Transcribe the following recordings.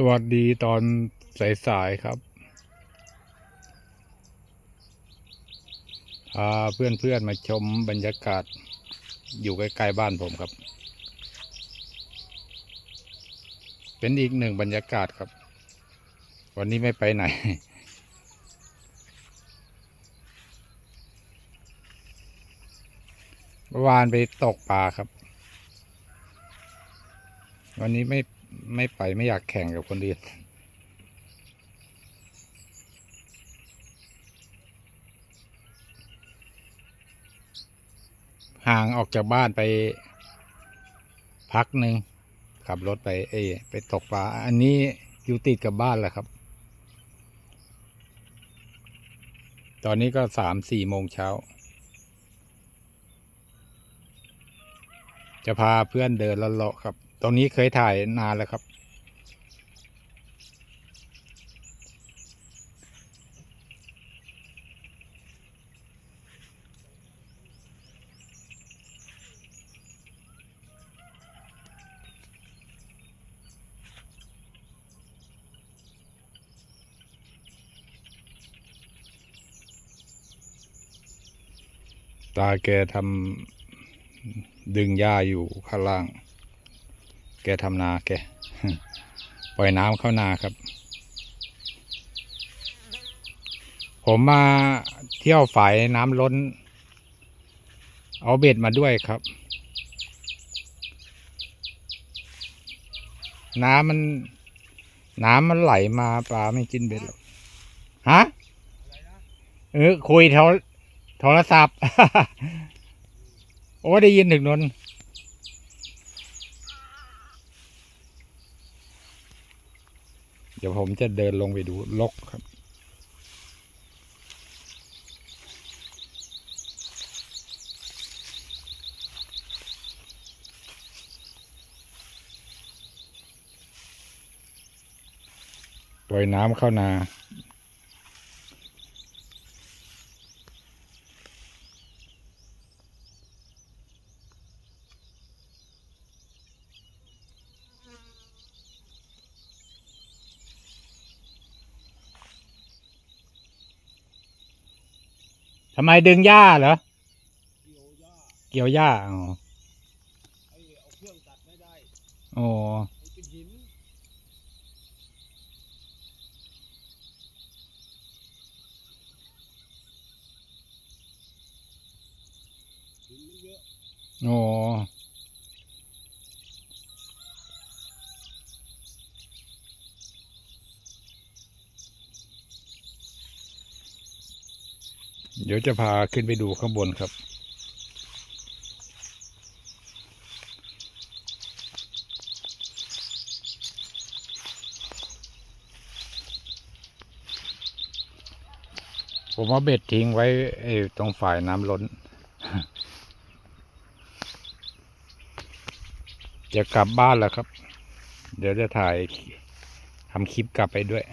สวัสดีตอนสายๆครับพาเพื่อนๆมาชมบรรยากาศอยู่ใกล้ๆบ้านผมครับ เป็นอีกหนึ่งบรรยากาศครับ วันนี้ไม่ไปไหน เมื่อวานไปตกปลาครับ วันนี้ไม่ ไม่ไปไม่อยากแข่งกับคนอื่นห่างออกจากบ้านไป พักหนึ่งขับรถไป เอ ไปตกปลา อันนี้อยู่ติดกับบ้านแหละครับ ตอนนี้ก็สามสี่โมงเช้า จะพาเพื่อนเดินลเลาะครับ ตรงนี้เคยถ่ายนานแล้วครับ ตาแกทำดึงหญ้าอยู่ข้างล่าง แกทำนาแก ปล่อยน้ำเข้านาครับ ผมมาเที่ยวฝ่ายน้ำล้น เอาเบ็ดมาด้วยครับ น้ำมัน น้ำมันไหลมาปลาไม่กินเบ็ดหรอกฮะเออคุยโทรโทรศัพท์ โอ้ได้ยินถึงนน เดี๋ยวผมจะเดินลงไปดูลกครับ ปล่อยน้ำเข้านา ทำไมดึงหญ้าเหรอ เกี่ยวหญ้าเกี่ยวหญ้าอ๋อไอ้เอาเครื่องตัดไม่ได้อ๋อเป็นหินหินมันเยอะอ๋อ เดี๋ยวจะพาขึ้นไปดูข้างบนครับ ผมเอาเบ็ดทิ้งไว้ตรงฝ่ายน้ำล้น จะกลับบ้านแล้วครับ เดี๋ยวจะถ่ายทำคลิปกลับไปด้วย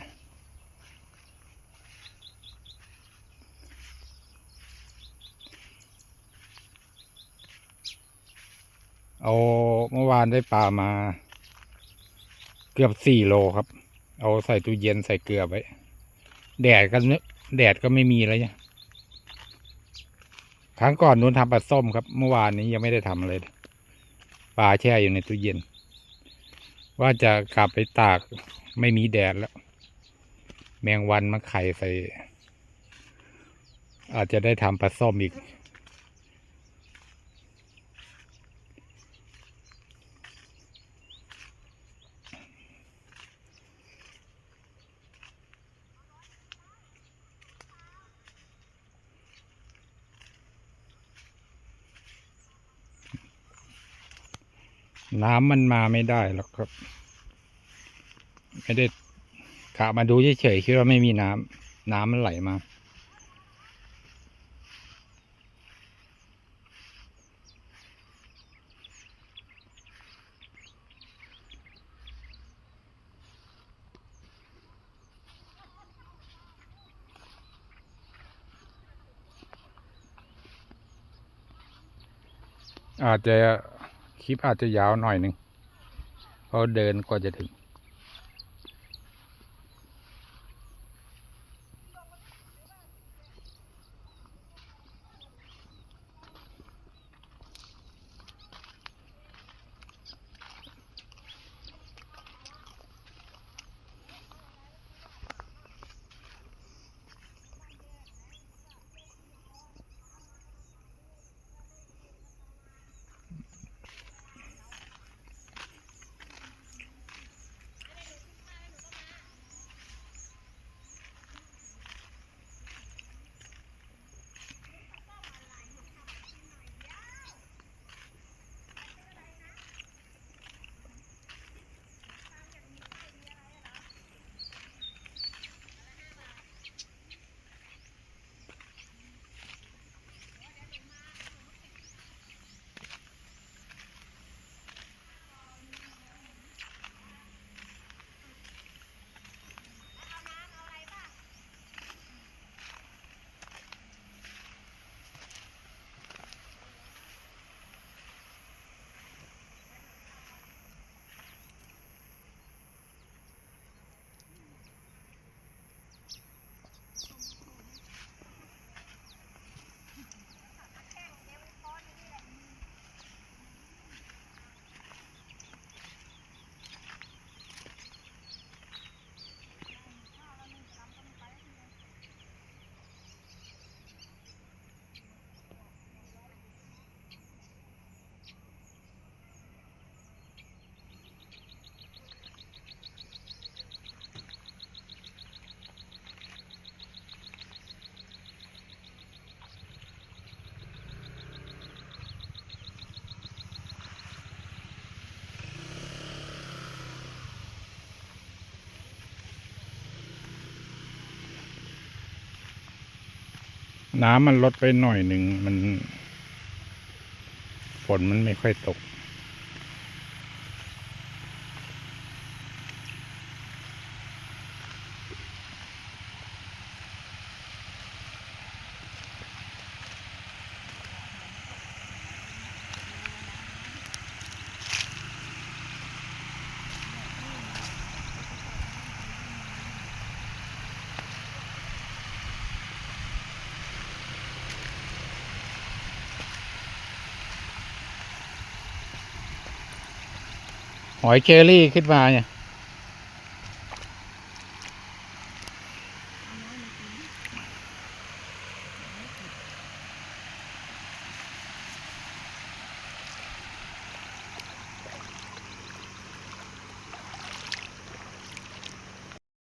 เอาเมื่อวานได้ปลามา เกือบสี่โลครับ เอาใส่ตู้เย็นใส่เกลือไว้ แดดก็เนแดดก็ไม่มีแล้วเนี่ยครั้งก่อนนู้นทำปลาส้มครับ เมื่อวานนี้ยังไม่ได้ทำอะไรเลยปลาแช่อยู่ในตู้เย็น ว่าจะกลับไปตากไม่มีแดดแล้ว แมงวันมาไข่ใส่ อาจจะได้ทำปลาส้มอีก น้ำมันมาไม่ได้หรอกครับ ไม่ได้กะมาดูเฉยๆคิดว่าไม่มีน้ำน้ำมันไหลมาอาจจะ คลิปอาจจะยาวหน่อยหนึ่งเพราะเดินกว่าจะถึง น้ำมันลดไปหน่อยหนึ่งมัน ฝนมันไม่ค่อยตก อยเชอรี่ขึ้นมาเนี่ย